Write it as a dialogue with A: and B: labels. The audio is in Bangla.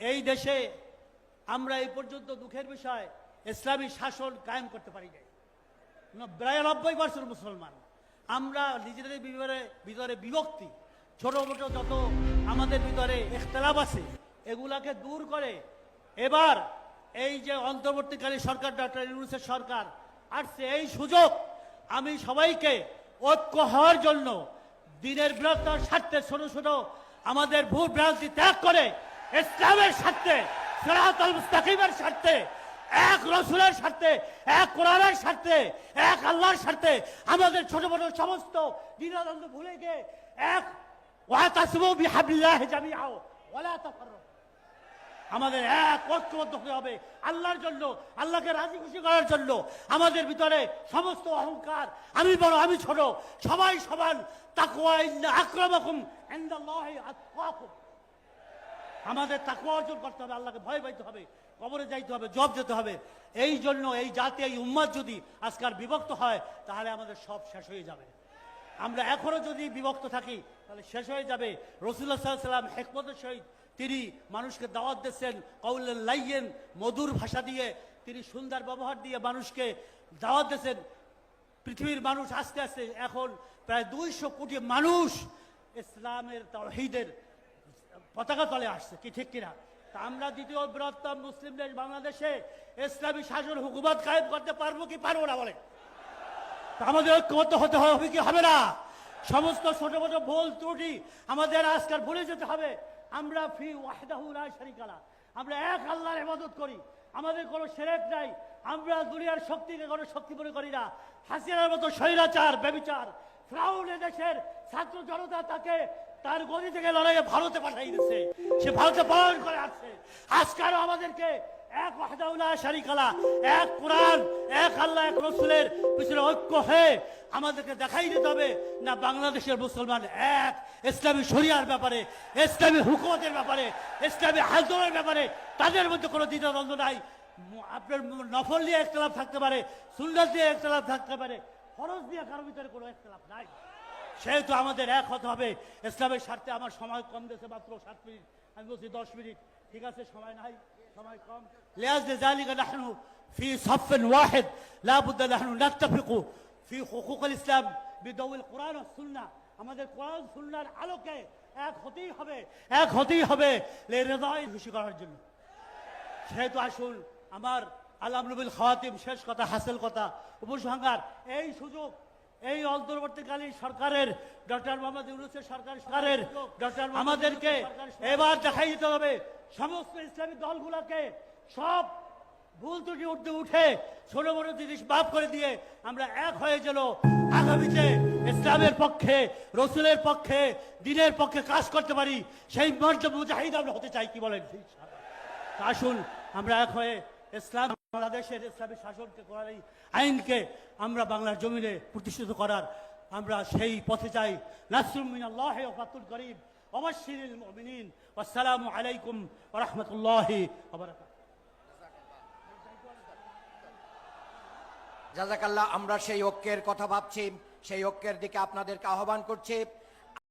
A: এই দেশে আমরা এই পর্যন্ত দুঃখের বিষয় ইসলামী শাসন কায়েম করতে পারি নাই। ন- বিরানব্বই পার্সেন্ট মুসলমান। আমরা নিজেদের ভিতরে ভিতরে বিভক্তি ছোট মোটো যত আমাদের ভিতরে ইখতলাফ আছে, এগুলাকে দূর করে এবার এই যে অন্তর্বর্তীকালীন সরকার ডক্টর ইউনুসের সরকার আসছে, এই সুযোগ আমি সবাইকে ঐক্য হওয়ার জন্য দিনের বৃহত্তর স্বার্থে ছোট ছোট আমাদের ভূ ভ্রান্তি ত্যাগ করে ইসলামের স্বার্থে, সিরাতাল মুস্তাকিমের স্বার্থে, এক রসুলের স্বার্থে, এক কোরআনের স্বার্থে, এক আল্লাহর স্বার্থে আমাদের ছোট বড় সমস্ত দ্বিধাদ্বন্দ্ব ভুলে গিয়ে এক ওয়াতাসমু বিহাবিল্লাহ জামিআও, ওয়ালা তাফাররাকু। আমাদের এক ঐক্যবদ্ধ হতে হবে আল্লাহর জন্য, আল্লাহকে রাজি খুশি করার জন্য। আমাদের ভিতরে সমস্ত অহংকার, আমি বড়, আমি ছোট, সবাই সমান, তাকওয়া ইন্না আকরামাকুম ইনদাল্লাহি আতকাকুম আমাদের তাকুয়া অর্জন করতে হবে, আল্লাহকে ভয় পাইতে হবে, কবরে যাইতে হবে, জব যেতে হবে। এই জন্য এই জাতি, এই উম্মাদ যদি আজকাল বিভক্ত হয়, তাহলে আমাদের সব শেষ হয়ে যাবে। আমরা এখনও যদি বিভক্ত থাকি, তাহলে শেষ হয়ে যাবে। রসুল্লাহ সাল্লাম হেকমতের সহিত তিনি মানুষকে দাওয়াত দিচ্ছেন কৌলের লাইয়েন, মধুর ভাষা দিয়ে। তিনি সুন্দর ব্যবহার দিয়ে মানুষকে দাওয়াত দিচ্ছেন। পৃথিবীর মানুষ আস্তে আস্তে এখন প্রায় দুইশো কোটি মানুষ ইসলামের তহিদের পতাকা তলে আসছে, কি ঠিক কিনা? তা আমরা দ্বিতীয় বৃহত্তম মুসলিম দেশ বাংলাদেশে ইসলামী শাসন হুকুমত কায়েম করতে পারব কি পারব না বলে আমাদের ঐক্যবদ্ধ হতে হবে কি, হবে না? সমস্ত ছোট ছোট ভুল ত্রুটি আমাদের আজকাল ভুলে যেতে হবে। আমরা ফি ওয়াহদাহু লা শারীকা আমরা এক আল্লাহর ইবাদত করি, আমাদের কোনো সেরেক নাই, আমরা দুনিয়ার শক্তিকে কোনো শক্তি মনে করি না। হাসিনার মতো স্বৈরাচার, ব্যবিচার, ফ্রাউন দেশের ছাত্র জনতা তাকে তার গদি থেকে লড়াইয়ে ভারতে পাঠাই দিচ্ছে সে ভারতে পালন করে আসছে। আজকালও আমাদেরকে এক ওয়াহদাউল্লাহ শারিকালা, এক কোরআন, এক আল্লাহ, এক রসুলের পিছনে ঐক্য হয়ে আমাদেরকে দেখাই দিতে হবে না বাংলাদেশের মুসলমান এক, ইসলামী শরিয়ার ব্যাপারে, ইসলামী হুকুমতের ব্যাপারে, ইসলামী আন্দোলনের ব্যাপারে তাদের মধ্যে কোনো দ্বিধাদ্বন্দ্ব নাই। আপনার নফল দিয়ে একতলাপ থাকতে পারে সুন্দর দিয়ে একতলাপ থাকতে পারে খরচ দিয়ে কারোর ভিতরে কোনো একতলাপ নাই। সেহেতু আমাদের এক হতে হবে ইসলামের স্বার্থে আমার সময় কম দিয়েছে মাত্র সাত মিনিট আমি বলছি দশ মিনিট ঠিক আছে সময় নাই সময় কম لأجل ذلك نحن في صف واحد لا بد نحن نتفق في حقوق الإسلام بضوء القرآن والسنة আমাদের কোরআন সুন্নার আলোকে এক হতেই হবে এক হতেই হবে রেজাই খুশি করার জন্য সেহেতু আসুন আমার আল্লাহ নবীল খাওয়াতিম শেষ কথা হাসিল কথা উপসংহার এই সুযোগ এই অন্তর্বর্তীকালীন সরকারের ডক্টর মোহাম্মদ ইউনুসের সরকার সরকারের ডক্টর আমাদেরকে এবার দেখাই দিতে হবে সমস্ত ইসলামী দলগুলোকে সব ভুল ত্রুটি উঠতে উঠে ছোট বড় জিনিস মাফ করে দিয়ে আমরা এক হয়ে গেল আগামীতে ইসলামের পক্ষে রসুলের পক্ষে দিনের পক্ষে কাজ করতে পারি সেই মর্য মুজাহিদ আমরা হতে চাই কি বলেন? আসুন আমরা এক হয়ে ইসলাম বাংলাদেশের ইসলামী শাসনকে করার এই আইনকে আমরা বাংলার জমিনে প্রতিষ্ঠিত করার আমরা সেই পথে চাই। নাসরুমিন আল্লাহ অবশ্যিল মুমিনিন। আসসালামু আলাইকুম রাহমাতুল্লাহি
B: জাজাকাল্লাহ, আমরা সেই ঐক্যের কথা ভাবছি। সেই ঐক্যের দিকে আপনাদেরকে আহ্বান করছি।